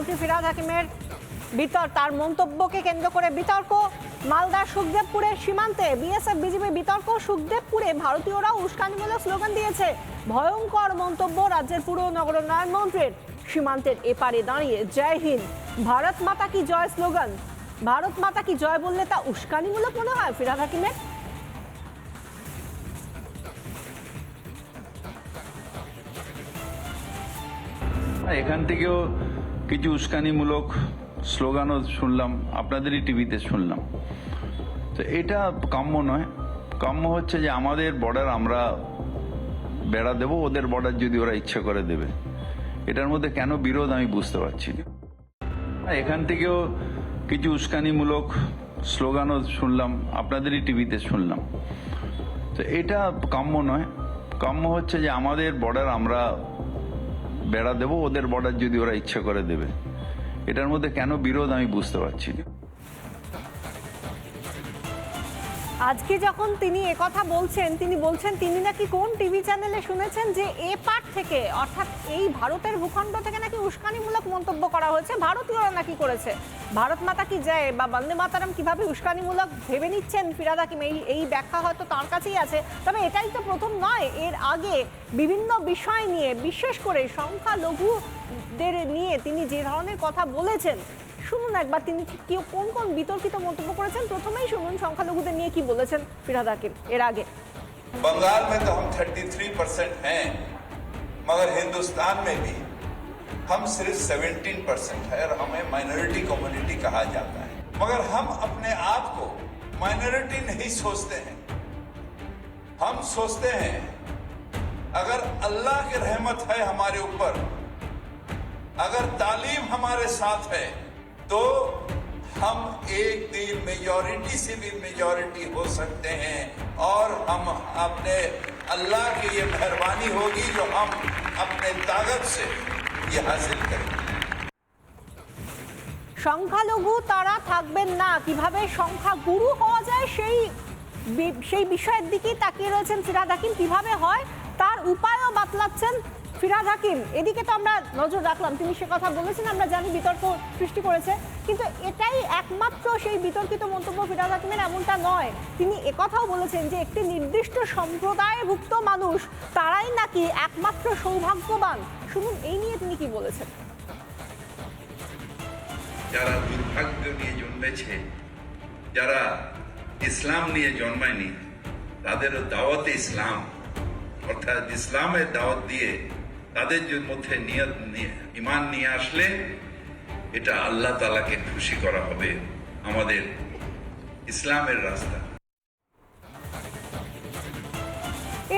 মন্ত্রী ফিরাদ হাকিমের বিতর্ক তার মন্তব্যকে কেন্দ্র করে বিতর্ক। মালদার সুখদেবপুরের সীমান্তে বিএসএফ, বিজেপি বিতর্ক, সুখদেবপুরে ভারতীয়রা উস্কানিমূলক স্লোগান দিয়েছে। ভয়ঙ্কর মন্তব্য রাজ্যের পুর নগর উন্নয়ন মন্ত্রীর। সীমান্তের এপারে দাঁড়িয়ে জয় হিন্দ, ভারত মাতা কি জয় স্লোগান? ভারত মাতা কি জয় বললে তা উস্কানিমূলক মনে হয় ফিরাদ হাকিমের? এখান থেকেও কিছু উস্কানিমূলক স্লোগানও শুনলাম, আপনাদেরই টিভিতে শুনলাম। তো এটা কাম্য নয়। কাম্য হচ্ছে যে আমাদের বর্ডার আমরা বেড়া দেবো, ওদের বর্ডার যদি ওরা ইচ্ছা করে দেবে। এটার মধ্যে কেন বিরোধ আমি বুঝতে পারছি না। এখান থেকেও কিছু উস্কানিমূলক স্লোগানও শুনলাম, আপনাদেরই টিভিতে শুনলাম। তো এটা কাম্য নয়। কাম্য হচ্ছে যে আমাদের বর্ডার আমরা বেড়া দেবো, ওদের বর্ডার যদি ওরা ইচ্ছা করে দেবে। এটার মধ্যে কেন বিরোধ আমি বুঝতে পারছি না। আজকে যখন তিনি কথা বলছেন, তিনি বলছেন, তিনি নাকি কোন টিভি চ্যানেলে শুনেছেন যে এ পার্ট থেকে, অর্থাৎ এই ভারতের ভূখণ্ড থেকে নাকি উস্কানিমূলক মন্তব্য করা হয়েছে, ভারতীয়রা নাকি করেছে? ভারত মাতা কি যায় বা বন্দে মাতারাম কিভাবে উস্কানিমূলক ভেবে নিচ্ছেন ফিরাদ হাকিম এই এই ব্যাখ্যা হয়তো তার কাছেই আছে তবে এটাই তো প্রথম নয় এর আগে বিভিন্ন বিষয় নিয়ে বিশেষ করে সংখ্যালঘুদের নিয়ে তিনি যে ধরনের কথা বলেছেন শুনুন একবার তিনি ঠিক কি কোন কোন বিতর্কিত মন্তব্য করেছেন প্রথমেই শুনুন সংখ্যালঘুদের নিয়ে কি বলেছেন ফিরাদ হাকিম এর আগে बंगाल में तो हम 33 परसेंट हैं मगर हिंदुस्तान में भी हम सिर्फ़ 17 परसेंट है और हमें माइनॉरिटी कम्युनिटी कहा जाता है। मगर हम अपने आप को माइनॉरिटी नहीं सोचते हैं। हम सोचते हैं, अगर अल्लाह की रहमत है हमारे ऊपर, अगर तालीम हमारे साथ है तो हम एक दिन मेजॉरिटी से भी मेजॉरिटी हो सकते हैं और हम अपने अल्लाह की ये मेहरबानी होगी जो हम अपने ताकत से ये हासिल करेंगे সংখ্যালঘু তারা থাকবেন না কিভাবে সংখ্যা গুরু হওয়া যায় সেই বি- সেই বিষয়ের দিকেই তাকিয়ে রয়েছেন ফিরাদ হাকিম কিভাবে হয় তার উপায়ও বাতলাচ্ছেন ফিরাদ হাকিম, এদিকে তো আমরা নজর রাখলাম। তিনি সে কথা বলেছেন, আমরা জানি বিতর্ক সৃষ্টি করেছে। কিন্তু এটাই একমাত্র সেই বিতর্কিত মন্তব্য ফিরাদ হাকিমের, এমনটা নয়। তিনি একথাও বলেছেন যে, একটি নির্দিষ্ট সম্প্রদায়ভুক্ত মানুষ, তারাই নাকি একমাত্র সৌভাগ্যবান। শুনুন, এই নিয়ে তিনি কি বলেছেন। যারা দুর্ভাগ্য নিয়ে জন্মেছে, যারা ইসলাম নিয়ে জন্মায়নি, তাদেরও দাওয়াতে ইসলাম, অর্থাৎ ইসলামের দাওয়াত দিয়ে তাদের মধ্যে নিয়ত নিয়ে ইমান নিয়ে আসলে এটা আল্লাহ তালাকে খুশি করা হবে। আমাদের ইসলামের রাস্তা।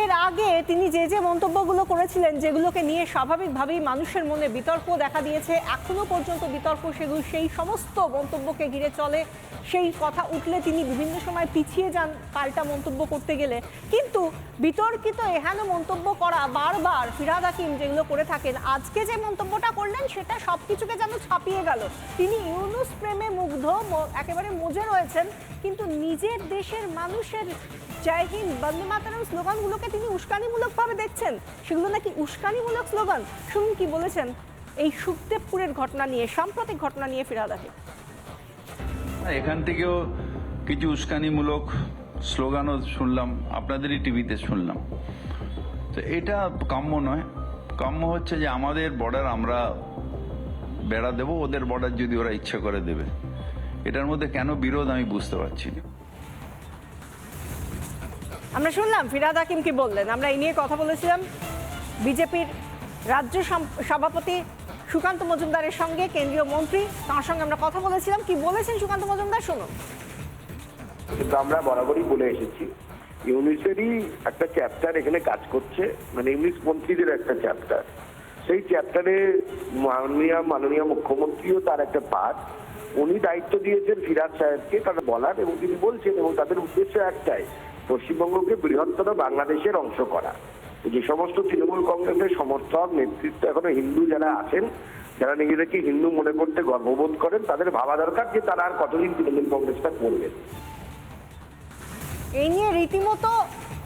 এর আগে তিনি যে যে মন্তব্যগুলো করেছিলেন, যেগুলোকে নিয়ে স্বাভাবিকভাবেই মানুষের মনে বিতর্ক দেখা দিয়েছে এখনও পর্যন্ত বিতর্ক সেগুলো, সেই সমস্ত মন্তব্যকে ঘিরে চলে, সেই কথা উঠলে তিনি বিভিন্ন সময় পিছিয়ে যান পাল্টা মন্তব্য করতে গেলে। কিন্তু বিতর্কিত এহেন মন্তব্য করা বারবার ফিরাদ হাকিম যেগুলো করে থাকেন, আজকে যে মন্তব্যটা করলেন সেটা সব কিছুকে যেন ছাপিয়ে গেল। তিনি ইউনুস প্রেমে মুগ্ধ একেবারে মজে রয়েছেন, কিন্তু নিজের দেশের মানুষের জয় হিন্দ বন্দে মাতারাম স্লোগানগুলোকে তিনি উস্কানিমূলকভাবে দেখছেন। সেগুলো নাকি উস্কানিমূলক স্লোগান? শুনুন কি বলেছেন এই সুখদেবপুরের ঘটনা নিয়ে, সাম্প্রতিক ঘটনা নিয়ে হাকিম আর এখান থেকেও কিছু উস্কানিমূলক স্লোগানও শুনলাম, আপনাদেরই টিভিতে শুনলাম। তো এটা কাম্য নয়। কাম্য হচ্ছে যে আমাদের বর্ডার আমরা বেড়া দেবো, ওদের বর্ডার যদি ওরা ইচ্ছা করে দেবে। এটার মধ্যে কেন বিরোধ আমি বুঝতে পারছি না। আমরা শুনলাম, ফিরাদ হাকিম কি বললেন? আমরা এই নিয়ে কথা বলেছিলাম বিজেপির রাজ্য সভাপতি সুকান্ত মজুমদারের সঙ্গে, কেন্দ্রীয় মন্ত্রী তার সঙ্গে আমরা কথা বলেছিলাম। কি বলেছেন সুকান্ত মজুমদার, শুনুন। কিন্তু আমরা বরাবরই বলে এসেছি ইউনিসেরই একটা চ্যাপ্টার এখানে কাজ করছে মানে ইউনিস মন্ত্রীদের একটা চ্যাপ্টার সেই চ্যাপ্টারে মাননীয় মাননীয় মুখ্যমন্ত্রীও তার একটা পার্ট উনি দায়িত্ব দিয়েছেন ফিরাজ সাহেবকে তারা বলার, এবং তিনি বলছেন, এবং তাদের উদ্দেশ্য একটাই পশ্চিমবঙ্গকে বৃহত্তর বাংলাদেশের অংশ করা। যে সমস্ত তৃণমূল কংগ্রেসের সমর্থক নেতৃত্ব এখনও হিন্দু যারা আছেন যারা নিজেদেরকে হিন্দু মনে করতে গর্ববোধ করেন তাদের ভাবা দরকার যে তারা আর কতদিন তৃণমূল কংগ্রেসটা করবেন এই নিয়ে রীতিমতো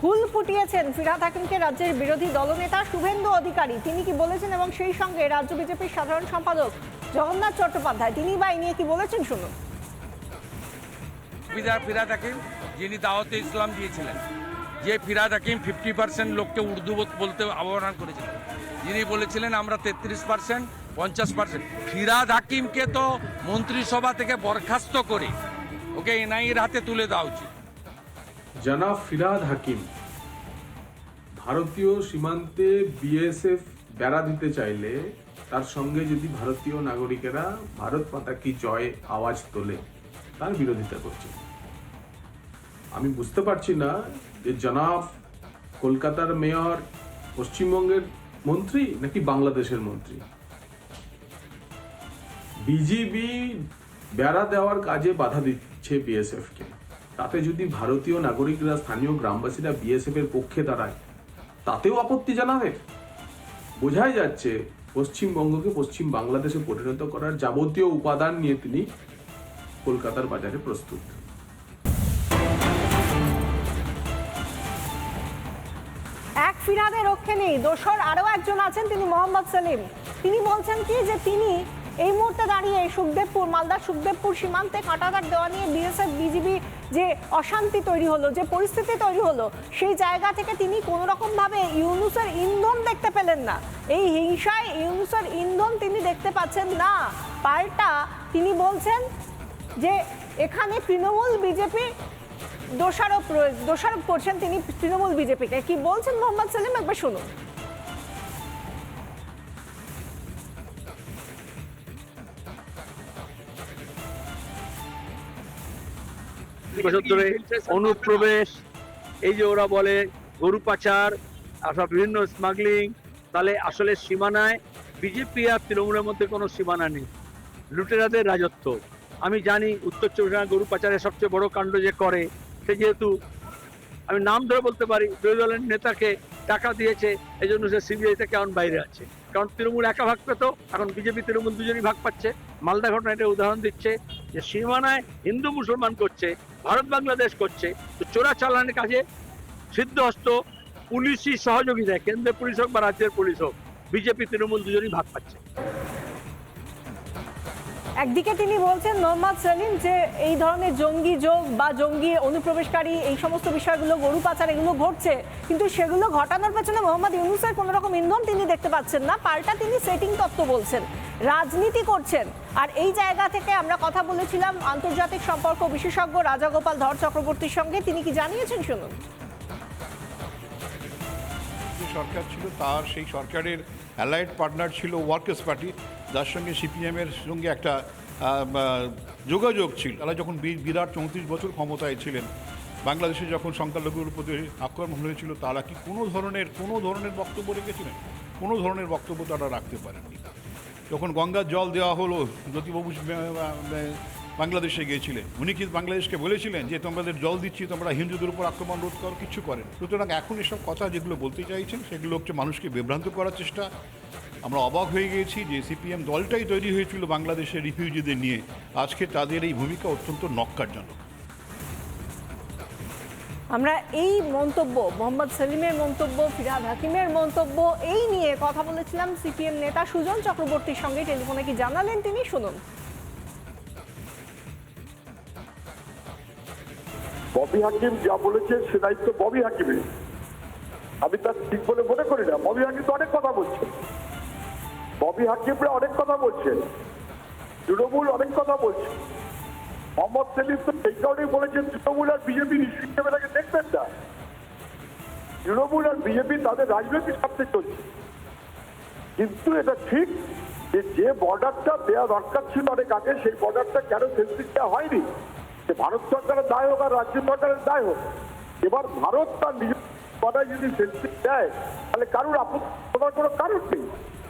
হুল ফুটিয়েছেন ফিরাদ হাকিমকে রাজ্যের বিরোধী দলনেতা শুভেন্দু অধিকারী। তিনি কি বলেছেন এবং সেই সঙ্গে রাজ্য বিজেপির সাধারণ সম্পাদক জগন্নাথ চট্টোপাধ্যায় তিনি বা এই নিয়ে কি বলেছেন শুনুন। ফিরা হাকিম। যিনি দাওয়াতে ইসলাম দিয়েছিলেন, যে ফিরাদ হাকিম ফিফটি পার্সেন্ট লোককে উর্দু বলতে আহ্বান করেছিলেন যিনি বলেছিলেন, আমরা তেত্রিশ পার্সেন্ট পঞ্চাশ পার্সেন্ট ফিরাদ হাকিমকে তো মন্ত্রিসভা থেকে বরখাস্ত করে, ওকে এনআইএর হাতে তুলে দেওয়া উচিত। জনাব ফিরাদ হাকিম, ভারতীয় সীমান্তে বিএসএফ বেড়া দিতে চাইলে তার সঙ্গে যদি ভারতীয় নাগরিকেরা ভারত মাতা কি জয় আওয়াজ তোলে, তার বিরোধিতা করছে। আমি বুঝতে পারছি না যে জনাব কলকাতার মেয়র পশ্চিমবঙ্গের মন্ত্রী নাকি বাংলাদেশের মন্ত্রী? বিজিবি বেড়া দেওয়ার কাজে বাধা দিচ্ছে বিএসএফ কে। তাতে যদি ভারতীয় নাগরিকরা, স্থানীয় গ্রামবাসীরা বিএসএফ এর পক্ষে দাঁড়ায়, তাতেও আপত্তি জানাবে? বোঝাই যাচ্ছে পশ্চিমবঙ্গকে পশ্চিম বাংলাদেশে পরিণত করার যাবতীয় উপাদান নিয়ে তিনি কলকাতার বাজারে প্রস্তুত। ফিরাদের রক্ষে নেই। দোসর আরও একজন আছেন, তিনি মোহাম্মদ সেলিম। তিনি বলছেন কি যে তিনি এই মুহূর্তে দাঁড়িয়ে সুখদেবপুর, মালদা সুখদেবপুর সীমান্তে কাঁটাতার দেওয়া নিয়ে বিএসএফ, বিজিবি যে অশান্তি তৈরি হলো, যে পরিস্থিতি তৈরি হলো, সেই জায়গা থেকে তিনি কোনো রকম ভাবে ইউনুসের ইন্ধন দেখতে পেলেন না। এই হিংসায় ইউনুসের ইন্ধন তিনি দেখতে পাচ্ছেন না। পাল্টা তিনি বলছেন যে এখানে তৃণমূল, বিজেপি দোষারোপ দোষারোপ করছেন তিনি তৃণমূল বিজেপিকে কি বলছেন মোহাম্মদ সেলিম? একবার শুনুন। অনুপ্রবেশ, এই যে ওরা বলে গরু পাচার অথবা বিভিন্ন স্মাগলিং তাহলে আসলে সীমানায় বিজেপি আর তৃণমূলের মধ্যে কোনো সীমানা নেই। লুটেরাদের রাজত্ব। আমি জানি উত্তর চব্বিশ গরু পাচারের সবচেয়ে বড় কাণ্ড যে করে সে যেহেতু আমি নাম ধরে বলতে পারি, বিরোধী দলের নেতাকে টাকা দিয়েছে এই জন্য সে সিবিআই থেকে এখন বাইরে আছে। কারণ তৃণমূল একা ভাগ পেত, এখন বিজেপি, তৃণমূল দুজনই ভাগ পাচ্ছে। মালদা ঘটনা এটা উদাহরণ দিচ্ছে যে সীমানায় হিন্দু মুসলমান করছে, ভারত বাংলাদেশ করছে, তো চোরা চালানের কাজে সিদ্ধহস্ত পুলিশই সহযোগিতায়, কেন্দ্রের পুলিশ হোক বা রাজ্যের পুলিশ হোক, বিজেপি, তৃণমূল দুজনই ভাগ পাচ্ছে। একদিকে তিনি বলছেন, মোহাম্মদ সেলিম, যে এই ধরনের জঙ্গি যোগ বা জঙ্গি অনুপ্রবেশকারী এই সমস্ত বিষয়গুলো, গরু পাচার এগুলো ঘটছে, কিন্তু সেগুলো ঘটানোর পেছনে মোহাম্মদ ইউনুসের কোনো রকম ইন্ধন তিনি দেখতে পাচ্ছেন না। পাল্টা তিনি সেটিং তত্ত্ব বলছেন, রাজনীতি করছেন। আর এই জায়গা থেকে আমরা কথা বলেছিলাম আন্তর্জাতিক সম্পর্ক বিশেষজ্ঞ রাজাগোপাল ধর চক্রবর্তীর সঙ্গে। তিনি কি জানিয়েছেন, শুনুন? সরকার ছিল, তার সেই সরকারের অ্যালাইড পার্টনার ছিল ওয়ার্কার্স পার্টি যার সঙ্গে সিপিএমের সঙ্গে একটা যোগাযোগ ছিল। তারা যখন বিরাট চৌত্রিশ বছর ক্ষমতায় ছিলেন, বাংলাদেশে যখন সংখ্যালঘুর উপর আক্রমণ হয়েছিল, তারা কি কোনো ধরনের কোনো ধরনের বক্তব্য রেখেছিলেন? কোনো ধরনের বক্তব্য তারা রাখতে পারেননি। যখন গঙ্গার জল দেওয়া হলো, জ্যোতিবাবু বাংলাদেশে গিয়েছিলেন। উনি কি বাংলাদেশকে বলেছিলেন যে, তোমাদের জল দিচ্ছি, তোমরা হিন্দুদের উপর আক্রমণ রোধ করো, কিছু করেন? সুতরাং এখন এসব কথা যেগুলো বলতে চাইছেন, সেগুলো হচ্ছে মানুষকে বিভ্রান্ত করার চেষ্টা। আমরা অবাক হয়ে গিয়েছি যে সিপিএম দলটাই তৈরি হয়েছিল বাংলাদেশের রিফিউজিদের নিয়ে। আজকে তাদের এই ভূমিকা অত্যন্ত নক্কারজনক আমরা এই মন্তব্য মোহাম্মদ সেলিমের মন্তব্য ফিরাদ হাকিমের মন্তব্য এই নিয়ে কথা বলেছিলাম সিপিএম নেতা সুজন চক্রবর্তীর সঙ্গে। টেলিফোনে কি জানালেন তিনি? শুনুন। ববি হাকিম যা বলেছে সে দায়িত্ব ববি হাকিমের। আমি তার ঠিক বলে মনে করি না। ববি হাকিম তো অনেক কথা বলছে। ববি হাকিমরা অনেক কথা বলছে। তৃণমূল অনেক কথা বলছে। মোহাম্মদ সেলিম তো সেই কারণেই বলেছেন তৃণমূল আর বিজেপি তাকে দেখবেন না। তৃণমূল আর বিজেপি তাদের রাজনৈতিক স্বার্থে চলছে। কিন্তু এটা ঠিক যে যে বর্ডারটা দেওয়া দরকার ছিল অনেক আগে, সেই বর্ডারটা কেন সেন্সিস দেওয়া হয়নি? যে ভারত সরকারের দায় হোক আর রাজ্য সরকারের দায় হোক, এবার ভারত তার নিজের বর্ডার যদি সেন্সিস দেয়, তাহলে কারোর আপত্তি কোনো কারণ নেই।